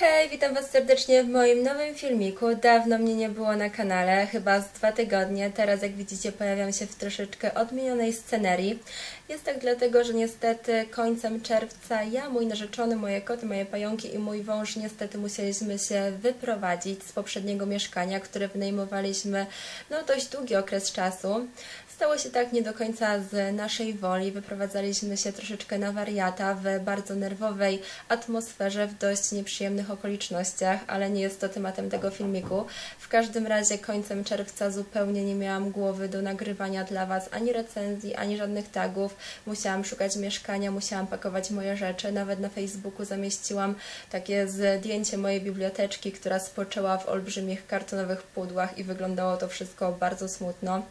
Hej, witam Was serdecznie w moim nowym filmiku. Dawno mnie nie było na kanale, chyba z dwa tygodnie. Teraz, jak widzicie, pojawiam się w troszeczkę odmienionej scenerii. Jest tak dlatego, że niestety końcem czerwca ja, mój narzeczony, moje koty, moje pająki i mój wąż niestety musieliśmy się wyprowadzić z poprzedniego mieszkania, które wynajmowaliśmy no dość długi okres czasu. Stało się tak nie do końca z naszej woli. Wyprowadzaliśmy się troszeczkę na wariata w bardzo nerwowej atmosferze, w dość nieprzyjemnych okolicznościach, ale nie jest to tematem tego filmiku. W każdym razie końcem czerwca zupełnie nie miałam głowy do nagrywania dla Was ani recenzji, ani żadnych tagów. Musiałam szukać mieszkania, musiałam pakować moje rzeczy. Nawet na Facebooku zamieściłam takie zdjęcie mojej biblioteczki, która spoczęła w olbrzymich kartonowych pudłach i wyglądało to wszystko bardzo smutno.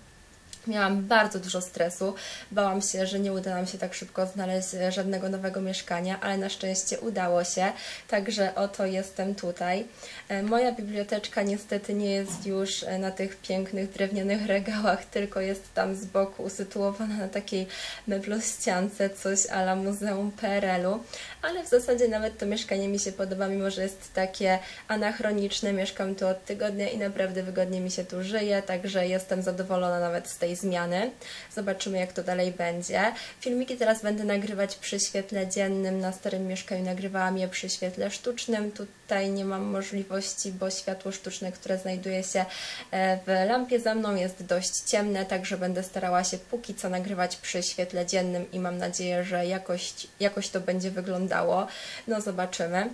Miałam bardzo dużo stresu, bałam się, że nie uda nam się tak szybko znaleźć żadnego nowego mieszkania, ale na szczęście udało się, także oto jestem tutaj. E, moja biblioteczka niestety nie jest już e, na tych pięknych drewnianych regałach, tylko jest tam z boku usytuowana na takiej meblościance, coś ala Muzeum PRL-u, ale w zasadzie nawet to mieszkanie mi się podoba, mimo że jest takie anachroniczne, mieszkam tu od tygodnia i naprawdę wygodnie mi się tu żyje, także jestem zadowolona nawet z tej zmiany. Zobaczymy, jak to dalej będzie. Filmiki teraz będę nagrywać przy świetle dziennym. Na starym mieszkaniu nagrywałam je przy świetle sztucznym. Tutaj nie mam możliwości, bo światło sztuczne, które znajduje się e, w lampie za mną jest dość ciemne, także będę starała się póki co nagrywać przy świetle dziennym i mam nadzieję, że jakość, jakoś to będzie wyglądało. No zobaczymy.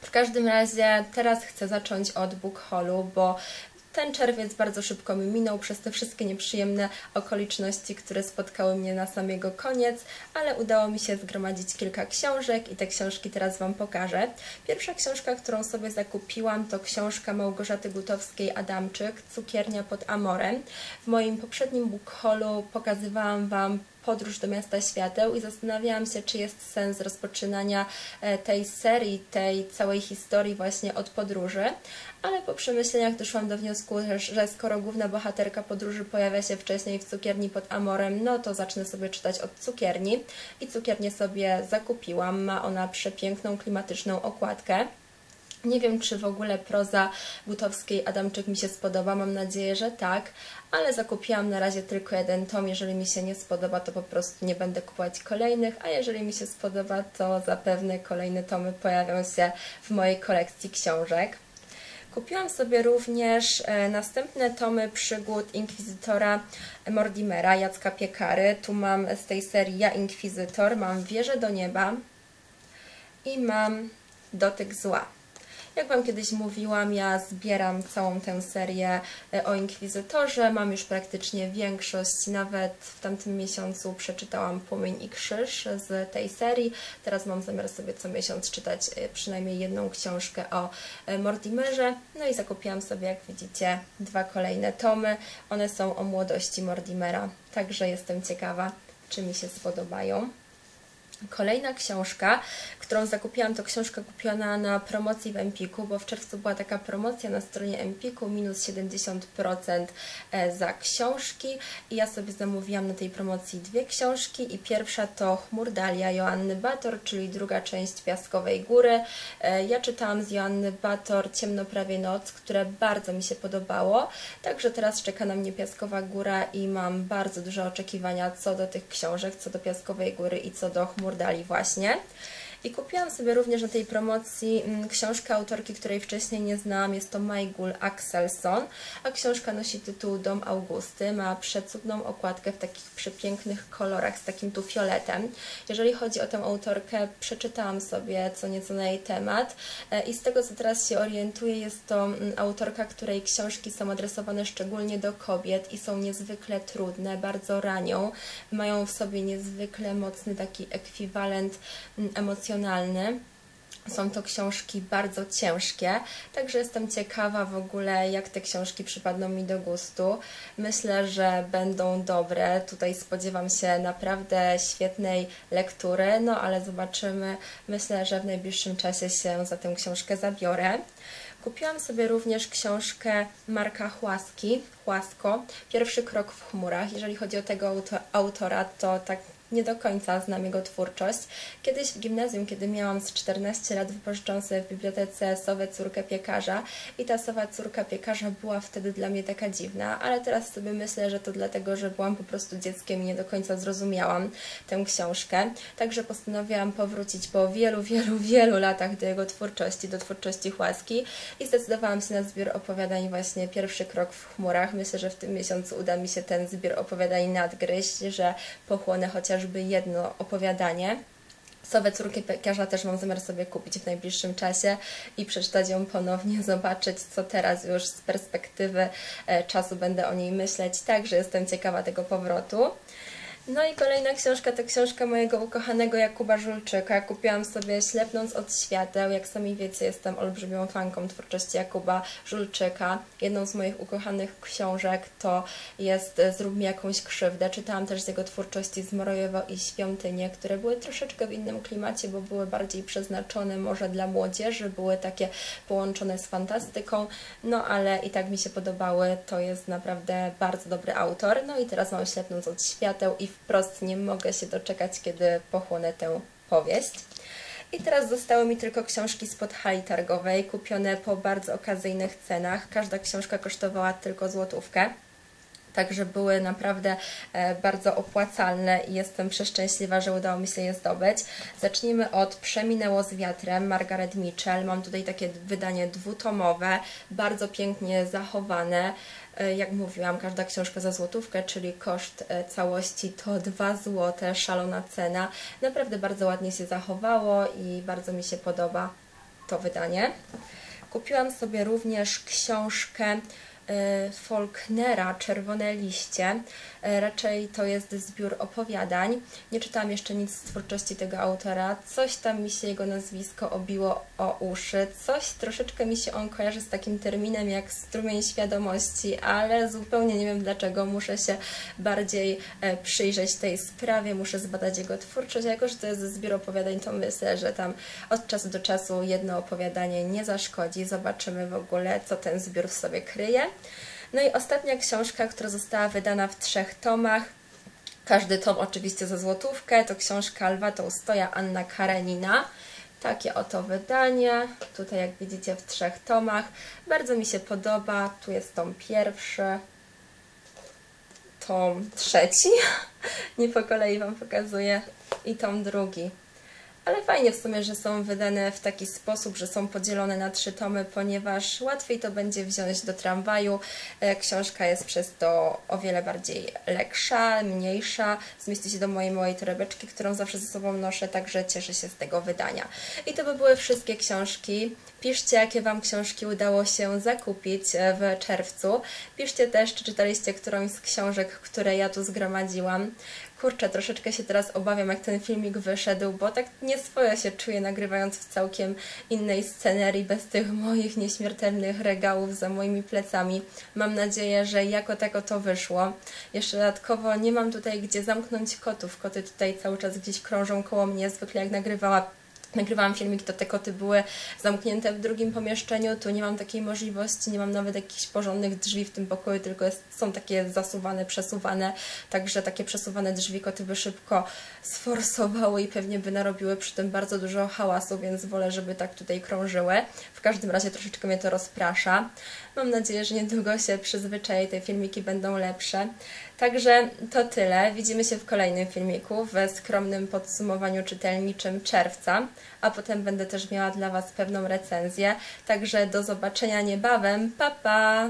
W każdym razie teraz chcę zacząć od book haulu, bo ten czerwiec bardzo szybko mi minął przez te wszystkie nieprzyjemne okoliczności, które spotkały mnie na samego koniec, ale udało mi się zgromadzić kilka książek i te książki teraz Wam pokażę. Pierwsza książka, którą sobie zakupiłam to książka Małgorzaty Gutowskiej-Adamczyk, Cukiernia pod Amorem. W moim poprzednim book pokazywałam Wam podróż do miasta świateł i zastanawiałam się, czy jest sens rozpoczynania e, tej serii, tej całej historii właśnie od podróży, ale po przemyśleniach doszłam do wniosku, że skoro główna bohaterka podróży pojawia się wcześniej w cukierni pod Amorem, no to zacznę sobie czytać od cukierni i cukiernię sobie zakupiłam. Ma ona przepiękną, klimatyczną okładkę. Nie wiem, czy w ogóle proza Butowskiej Adamczyk mi się spodoba, mam nadzieję, że tak, ale zakupiłam na razie tylko jeden tom. Jeżeli mi się nie spodoba, to po prostu nie będę kupować kolejnych, a jeżeli mi się spodoba, to zapewne kolejne tomy pojawią się w mojej kolekcji książek. Kupiłam sobie również e, następne tomy przygód Inkwizytora Mordimera, Jacka Piekary. Tu mam z tej serii Ja Inkwizytor, mam Wieżę do Nieba i mam Dotyk Zła. Jak Wam kiedyś mówiłam, ja zbieram całą tę serię e, o Inkwizytorze. Mam już praktycznie większość, nawet w tamtym miesiącu przeczytałam Płomień i Krzyż z tej serii. Teraz mam zamiar sobie co miesiąc czytać e, przynajmniej jedną książkę o e, Mortimerze. No i zakupiłam sobie, jak widzicie, dwa kolejne tomy. One są o młodości Mortimera, także jestem ciekawa, czy mi się spodobają. Kolejna książka, którą zakupiłam, to książka kupiona na promocji w Empiku, bo w czerwcu była taka promocja na stronie Empiku, minus 70% e, za książki i ja sobie zamówiłam na tej promocji dwie książki i pierwsza to Chmurdalia Joanny Bator, czyli druga część Piaskowej Góry. E, ja czytałam z Joanny Bator Ciemno prawie noc, które bardzo mi się podobało, także teraz czeka na mnie Piaskowa Góra i mam bardzo duże oczekiwania co do tych książek, co do Piaskowej Góry i co do Chmur Dali właśnie. I kupiłam sobie również na tej promocji mm, książkę autorki, której wcześniej nie znałam. Jest to Majgul Axelson, a książka nosi tytuł Dom Augusty. Ma przecudną okładkę w takich przepięknych kolorach z takim tu fioletem. Jeżeli chodzi o tę autorkę, przeczytałam sobie co nieco na jej temat e, i z tego, co teraz się orientuję, jest to mm, autorka, której książki są adresowane szczególnie do kobiet i są niezwykle trudne, bardzo ranią. Mają w sobie niezwykle mocny taki ekwiwalent mm, emocjonalny Są to książki bardzo ciężkie, także jestem ciekawa w ogóle, jak te książki przypadną mi do gustu. Myślę, że będą dobre. Tutaj spodziewam się naprawdę świetnej lektury, no ale zobaczymy. Myślę, że w najbliższym czasie się za tę książkę zabiorę. Kupiłam sobie również książkę Marka Chłaski, Chłasko, Pierwszy krok w chmurach. Jeżeli chodzi o tego autora, to tak nie do końca znam jego twórczość. Kiedyś w gimnazjum, kiedy miałam z 14 lat, wypożyczyłam sobie w bibliotece Sowę Córkę Piekarza i ta Sowa Córka Piekarza była wtedy dla mnie taka dziwna, ale teraz sobie myślę, że to dlatego, że byłam po prostu dzieckiem i nie do końca zrozumiałam tę książkę. Także postanowiłam powrócić po wielu, wielu, wielu latach do jego twórczości, do twórczości Chłaski i zdecydowałam się na zbiór opowiadań właśnie Pierwszy krok w chmurach. Myślę, że w tym miesiącu uda mi się ten zbiór opowiadań nadgryźć, że pochłonę chociażby jedno opowiadanie. Sowę córkę piekarza też mam zamiar sobie kupić w najbliższym czasie i przeczytać ją ponownie, zobaczyć, co teraz już z perspektywy e, czasu będę o niej myśleć. Także jestem ciekawa tego powrotu. No i kolejna książka to książka mojego ukochanego Jakuba Żulczyka. Kupiłam sobie Ślepnąc od świateł. Jak sami wiecie, jestem olbrzymią fanką twórczości Jakuba Żulczyka. Jedną z moich ukochanych książek to jest Zrób mi jakąś krzywdę. Czytałam też z jego twórczości Zmrojowo i Świątynie, które były troszeczkę w innym klimacie, bo były bardziej przeznaczone może dla młodzieży, były takie połączone z fantastyką, no ale i tak mi się podobały. To jest naprawdę bardzo dobry autor. No i teraz mam Ślepnąc od świateł i wprost nie mogę się doczekać, kiedy pochłonę tę powieść. I teraz zostały mi tylko książki spod hali targowej, kupione po bardzo okazyjnych cenach. Każda książka kosztowała tylko złotówkę. Także były naprawdę e, bardzo opłacalne i jestem przeszczęśliwa, że udało mi się je zdobyć. Zacznijmy od Przeminęło z wiatrem Margaret Mitchell. Mam tutaj takie wydanie dwutomowe, bardzo pięknie zachowane. E, jak mówiłam, każda książka za złotówkę, czyli koszt e, całości to 2 złote, szalona cena. Naprawdę bardzo ładnie się zachowało i bardzo mi się podoba to wydanie. Kupiłam sobie również książkę Faulknera Czerwone liście. E, raczej to jest zbiór opowiadań. Nie czytałam jeszcze nic z twórczości tego autora. Coś tam mi się jego nazwisko obiło o uszy. Coś troszeczkę mi się on kojarzy z takim terminem jak strumień świadomości, ale zupełnie nie wiem dlaczego. Muszę się bardziej e, przyjrzeć tej sprawie, muszę zbadać jego twórczość. Jako, że to jest zbiór opowiadań, to myślę, że tam od czasu do czasu jedno opowiadanie nie zaszkodzi. Zobaczymy w ogóle, co ten zbiór w sobie kryje. No i ostatnia książka, która została wydana w trzech tomach, każdy tom oczywiście za złotówkę, to książka Lwa Tołstoja Anna Karenina. Takie oto wydanie, tutaj jak widzicie w trzech tomach. Bardzo mi się podoba, tu jest tom pierwszy, tom trzeci, nie po kolei Wam pokazuję, i tom drugi ale fajnie w sumie, że są wydane w taki sposób, że są podzielone na trzy tomy, ponieważ łatwiej to będzie wziąć do tramwaju. E, książka jest przez to o wiele bardziej leksza, mniejsza, zmieści się do mojej małej torebeczki, którą zawsze ze sobą noszę, także cieszę się z tego wydania. I to by były wszystkie książki. Piszcie, jakie Wam książki udało się zakupić e, w czerwcu. Piszcie też, czy czytaliście którąś z książek, które ja tu zgromadziłam kurczę, troszeczkę się teraz obawiam, jak ten filmik wyszedł, bo tak nieswojo się czuję nagrywając w całkiem innej scenerii, bez tych moich nieśmiertelnych regałów za moimi plecami. Mam nadzieję, że jako tako to wyszło. Jeszcze dodatkowo nie mam tutaj gdzie zamknąć kotów. Koty tutaj cały czas gdzieś krążą koło mnie, zwykle jak nagrywała nagrywałam filmik, to te koty były zamknięte w drugim pomieszczeniu, tu nie mam takiej możliwości, nie mam nawet jakichś porządnych drzwi w tym pokoju, tylko jest, są takie zasuwane, przesuwane, także takie przesuwane drzwi koty by szybko sforsowały i pewnie by narobiły przy tym bardzo dużo hałasu, więc wolę, żeby tak tutaj krążyły. W każdym razie troszeczkę mnie to rozprasza. Mam nadzieję, że niedługo się przyzwyczaję, te filmiki będą lepsze. Także to tyle. Widzimy się w kolejnym filmiku we skromnym podsumowaniu czytelniczym czerwca, a potem będę też miała dla Was pewną recenzję. Także do zobaczenia niebawem. Pa, pa!